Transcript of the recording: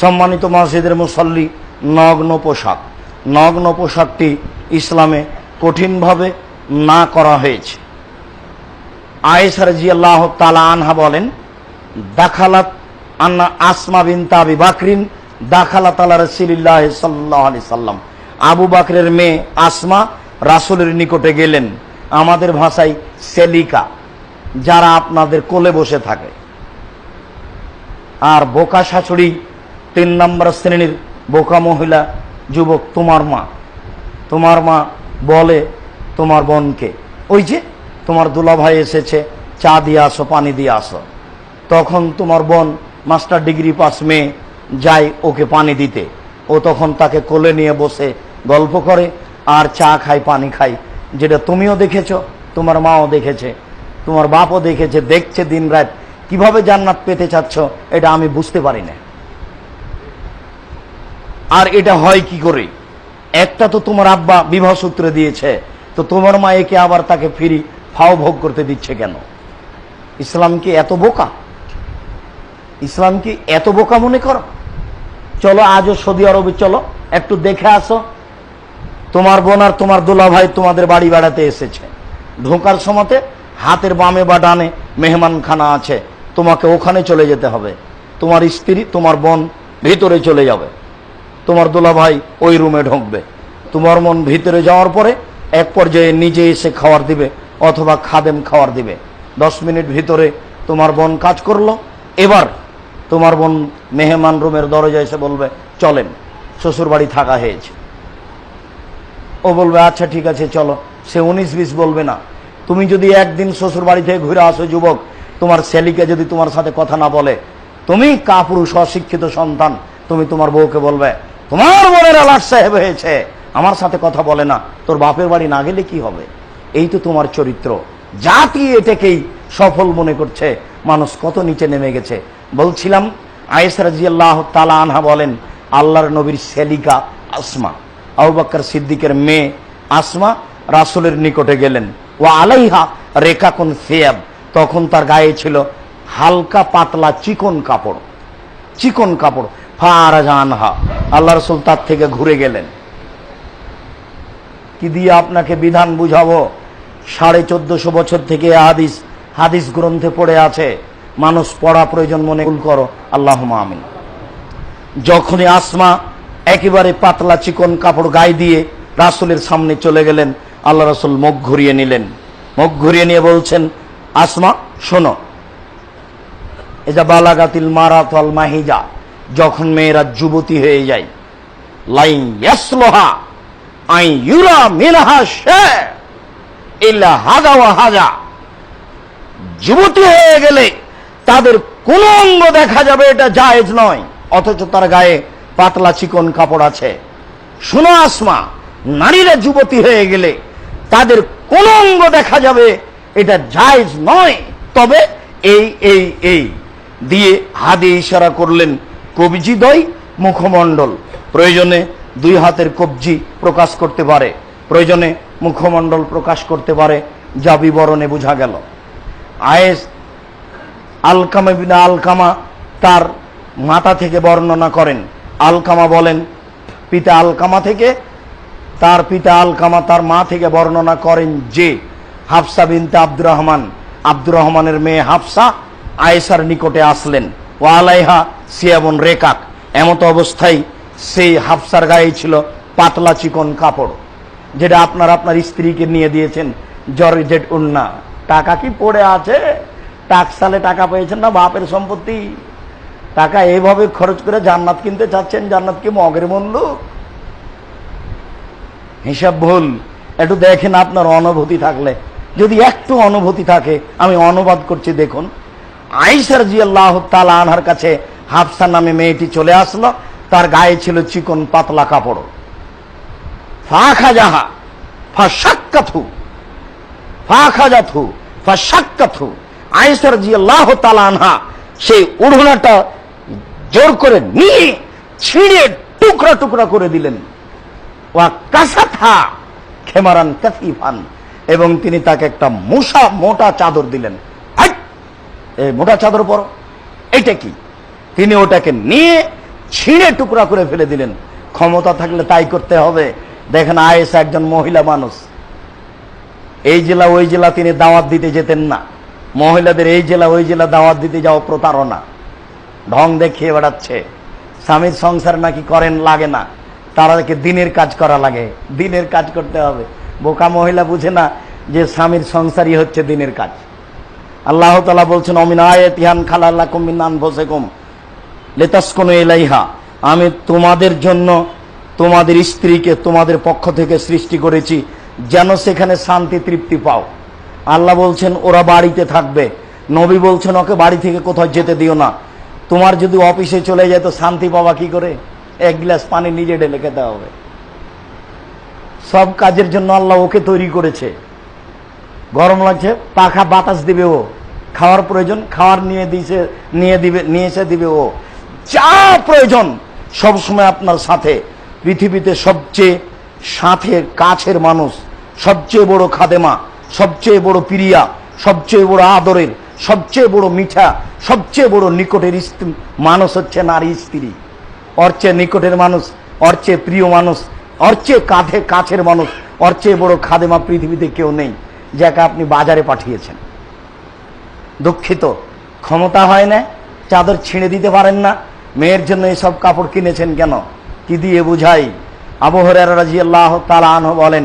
সম্মানিত মসজিদের মুসল্লি নগ্ন পোশাক নগ্ন পোশাকটি ইসলামে কঠিনভাবে না করা হয়েছে। আয়েসার জিয়াল্লাহ তালা আনহা বলেন, দাখালাত আন্না আসমা বিন তাবি বাকরিন দাখালাত আলা রসিল্লাহ সাল্লাহ আলি সাল্লাম। আবু বাকরের মেয়ে আসমা রাসুলের নিকটে গেলেন। আমাদের ভাষায় সেলিকা, যারা আপনাদের কোলে বসে থাকে। আর বোকা শাশুড়ি তিন নম্বর শ্রেণির বোকা মহিলা যুবক তোমার মা। তোমার মা বলে তোমার বোনকে, ওই যে তোমার দুলাভাই এসেছে, চা দিয়ে আসো, পানি দিয়ে আসো। তখন তোমার বোন মাস্টার ডিগ্রি পাস মেয়ে যায় ওকে পানি দিতে। ও তখন তাকে কোলে নিয়ে বসে গল্প করে, আর চা খায় পানি খায় যেটা তুমিও দেখেছ, তোমার মাও দেখেছে, তোমার বাপও দেখেছে, দেখছে দিন রাত কীভাবে জান্নাত পেতে চাচ্ছ, এটা আমি বুঝতে পারি না। আর এটা হয় কি করে? একটা তো তোমার আব্বা বিবাহ সূত্রে দিয়েছে, তো তোমার মা একে আবার তাকে ফিরি ফাও ভোগ করতে দিচ্ছে কেন? ইসলাম কি এত বোকা? ইসলাম কি এত বোকা মনে করো? চলো, আজও সৌদি আরবে চলো, একটু দেখে আসো। তোমার বোন আর তোমার দোলা ভাই তোমাদের বাড়ি বেড়াতে এসেছে। ঢোকার সময়তে হাতের বামে বা ডানে মেহমানখানা আছে, তোমাকে ওখানে চলে যেতে হবে। তোমার স্ত্রী, তোমার বোন ভিতরে চলে যাবে। তোমার দোলা ভাই ওই রুমে ঢুকবে। তোমার মন ভিতরে যাওয়ার পরে এক পর্যায়ে নিজে এসে খাওয়ার দিবে অথবা খাদেম খাওয়ার দিবে। দশ মিনিট ভিতরে তোমার বোন কাজ করল। এবার তোমার বোন মেহমান রুমের দরজায় এসে বলবে, চলেন শ্বশুর বাড়ি থাকা হয়েছে। ও বলবে আচ্ছা ঠিক আছে, চলো। সে উনিশ বিশ বলবে না। তুমি যদি একদিন শ্বশুর বাড়ি থেকে ঘুরে আসো, যুবক, তোমার ছেলিকে যদি তোমার সাথে কথা না বলে, তুমি কাপুরুষ, অশিক্ষিত সন্তান, তুমি তোমার বউকে বলবে তোমার বোনের আলাস সাহেব হয়েছে। আমার সাথে কথা বলে না। তোর বাপের বাড়ি না গেলে কি হবে? এই তো তোমার চরিত্র। জাতি এটাকেই সফল মনে করছে। মানুষ কত নিচে নেমে গেছে। বলছিলাম আয়েস রাজিয়াল্লাহ তালা আনহা বলেন, আল্লাহর নবীর সেলিকা আসমা। আবু বকর সিদ্দিকের মেয়ে আসমা রাসুলের নিকটে গেলেন। ও আলাইহা রেখা কোন ফেয়াব তখন তার গায়ে ছিল হালকা পাতলা চিকন কাপড়। চিকন কাপড়। আল্লাহ রসুল তার থেকে ঘুরে গেলেন। কি দিয়ে আপনাকে বিধান বুঝাবো? সাড়ে চোদ্দশো বছর থেকে হাদিস হাদিস গ্রন্থে পড়ে আছে। মানুষ পড়া প্রয়োজন মনে ভুল করো আল্লাহ আমিন। যখনই আসমা একেবারে পাতলা চিকন কাপড় গায়ে দিয়ে রাসুলের সামনে চলে গেলেন, আল্লাহ রাসুল মুখ ঘুরিয়ে নিলেন। মুখ ঘুরিয়ে নিয়ে বলছেন, আসমা, শোনো। এটা বালাগাতিল মারাতল মাহিজা। যখন মেয়েরা যুবতী হয়ে যায়। লাইন ইয়াসলোহা, আই ইউরা শে, ইল্লা হাজা ওয়া হাজা। যুবতী হয়ে গেলে তাদের কোন অঙ্গ দেখা যাবে, এটা জায়েজ নয়, অথচ তার গায়ে পাতলা চিকন কাপড় আছে। শোনো আসমা, নারীরা যুবতী হয়ে গেলে তাদের কোন অঙ্গ দেখা যাবে, এটা জায়েজ নয়। তবে এই এই এই, দিয়ে হাতে ইশারা করলেন কবজি দয় মুখমণ্ডল। প্রয়োজনে দুই হাতের কবজি প্রকাশ করতে পারে। প্রয়োজনে মুখমণ্ডল প্রকাশ করতে পারে। যা বিবরণে বোঝা গেল। আয়েস আলকামা বিনা আলকামা তার মাতা থেকে বর্ণনা করেন। আলকামা বলেন, পিতা আলকামা থেকে, তার পিতা আলকামা তার মা থেকে বর্ণনা করেন যে, হাফসা বিনতে আব্দুর রহমান। আব্দুর রহমানের মেয়ে হাফসা আয়েসার নিকটে আসলেন। ও আলাইহা সিয়াবন রেকাক। এমত অবস্থায় সেই হাফসার গায়ে ছিল পাতলা চিকন কাপড়, যেটা আপনার আপনার স্ত্রীকে নিয়ে দিয়েছেন জর্জেট উন্না। টাকা কি পড়ে আছে? টাকসালে টাকা পেয়েছেন না বাপের সম্পত্তি? টাকা এইভাবে খরচ করে জান্নাত কিনতে চাচ্ছেন? জান্নাত কি মগের মূল্য হিসাব ভুল। একটু দেখেন আপনার অনুভূতি থাকলে। যদি একটু অনুভূতি থাকে, আমি অনুবাদ করছি, দেখুন। আইসার জি আল্লাহ তালা আনহার কাছে হাফসা নামে মেয়েটি চলে আসলো, তার গায়ে ছিল চিকন পাতলা কাপড়। ফা খাজাহা ফা সাক্কাথু ফা খাজাথু ফা সাক্কাথু আইসার জি আল্লাহ তালা আনহা সেই উড়োনাটা জোর করে নিয়ে ছিঁড়ে টুকরা টুকরা করে দিলেন। ওয়া কাসাথা খেমারান কাফিফান এবং তিনি তাকে একটা মোশা, মোটা চাদর দিলেন। এই মোটা চাদর পরো। এটা কি? তিনি ওটাকে নিয়ে ছিঁড়ে টুকরা করে ফেলে দিলেন। ক্ষমতা থাকলে তাই করতে হবে। দেখেন আয়েস একজন মহিলা মানুষ। এই জেলা ওই জেলা তিনি দাওয়াত দিতে যেতেন না। মহিলাদের এই জেলা ওই জেলা দাওয়াত দিতে যাওয়া প্রতারণা। ঢং দেখিয়ে বেড়াচ্ছে। স্বামীর সংসার নাকি করেন লাগে না। তারাকে দিনের কাজ করা লাগে। দিনের কাজ করতে হবে। বোকা মহিলা বুঝে না যে স্বামীর সংসারই হচ্ছে দিনের কাজ। আল্লাহ তালা বলছেন অমিন আয়াতিহান খালাল্লা কুমিনান বসে কম লেতাসকোনো এলাইহা আমি তোমাদের জন্য তোমাদের স্ত্রীকে তোমাদের পক্ষ থেকে সৃষ্টি করেছি, যেন সেখানে শান্তি তৃপ্তি পাও। আল্লাহ বলছেন, ওরা বাড়িতে থাকবে। নবী বলছেন, ওকে বাড়ি থেকে কোথাও যেতে দিও না। তোমার যদি অফিসে চলে যায়, তো শান্তি পাওয়া কি করে? এক গ্লাস পানি নিজে ঢেলে খেতে হবে। সব কাজের জন্য আল্লাহ ওকে তৈরি করেছে। গরম লাগছে, পাখা বাতাস দিবে ও। খাওয়ার প্রয়োজন, খাওয়ার নিয়ে দিছে, নিয়ে দিবে, নিয়ে এসে দিবে ও। যা প্রয়োজন সব সময় আপনার সাথে। পৃথিবীতে সবচেয়ে সাথে কাছের মানুষ, সবচেয়ে বড় খাদেমা, সবচেয়ে বড় প্রিয়া, সবচেয়ে বড় আদরের, সবচেয়ে বড় মিঠা, সবচেয়ে বড় নিকটের স্ত্রী মানুষ হচ্ছে নারী স্ত্রী। ওর চেয়ে নিকটের মানুষ, ওর চেয়ে প্রিয় মানুষ, ওর চেয়ে কাঁধে কাছের মানুষ, ওর চেয়ে বড় খাদেমা পৃথিবীতে কেউ নেই, যাকে আপনি বাজারে পাঠিয়েছেন। দুঃখিত, ক্ষমতা হয় না, চাদর ছিঁড়ে দিতে পারেন না মেয়ের জন্য এসব কাপড় কিনেছেন কেন? কি দিয়ে বুঝাই? আবহরের রাজি আল্লাহ তালা আনহ বলেন